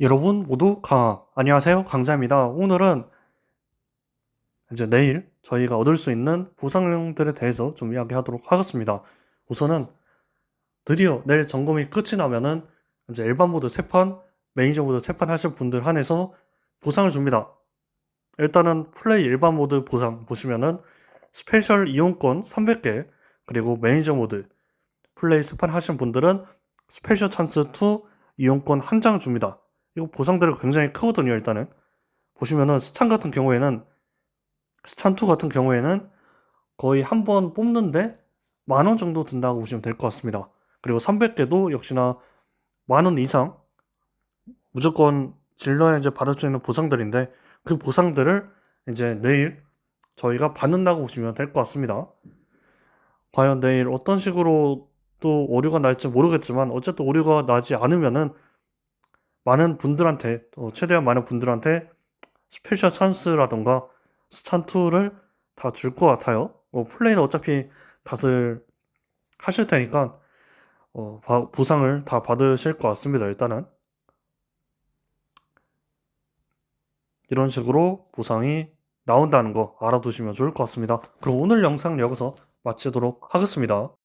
여러분 모두 강화 안녕하세요. 강자입니다. 오늘은 이제 내일 저희가 얻을 수 있는 보상들에 대해서 좀 이야기하도록 하겠습니다. 우선은 드디어 내일 점검이 끝이 나면은 이제 일반 모드 3판 매니저 모드 3판 하실 분들 한해서 보상을 줍니다. 일단은 플레이 일반 모드 보상 보시면은 스페셜 이용권 300개 그리고 매니저 모드 플레이 3판 하신 분들은 스페셜 찬스 2 이용권 한 장 줍니다 이거 보상들이 굉장히 크거든요, 일단은. 보시면은 스찬 같은 경우에는 스찬2 같은 경우에는 거의 한 번 뽑는데 만 원 정도 든다고 보시면 될 것 같습니다. 그리고 300개도 역시나 만 원 이상 무조건 질러야 이제 받을 수 있는 보상들인데 그 보상들을 이제 내일 저희가 받는다고 보시면 될 것 같습니다. 과연 내일 어떤 식으로 또 오류가 날지 모르겠지만 어쨌든 오류가 나지 않으면은 많은 분들한테 또 최대한 많은 분들한테 스페셜 찬스라던가 스찬2를 다 줄 것 같아요. 뭐 플레이는 어차피 다들 하실 테니까 어, 바- 보상을 다 받으실 것 같습니다. 일단은 이런 식으로 보상이 나온다는 거 알아두시면 좋을 것 같습니다. 그럼 오늘 영상 여기서 마치도록 하겠습니다.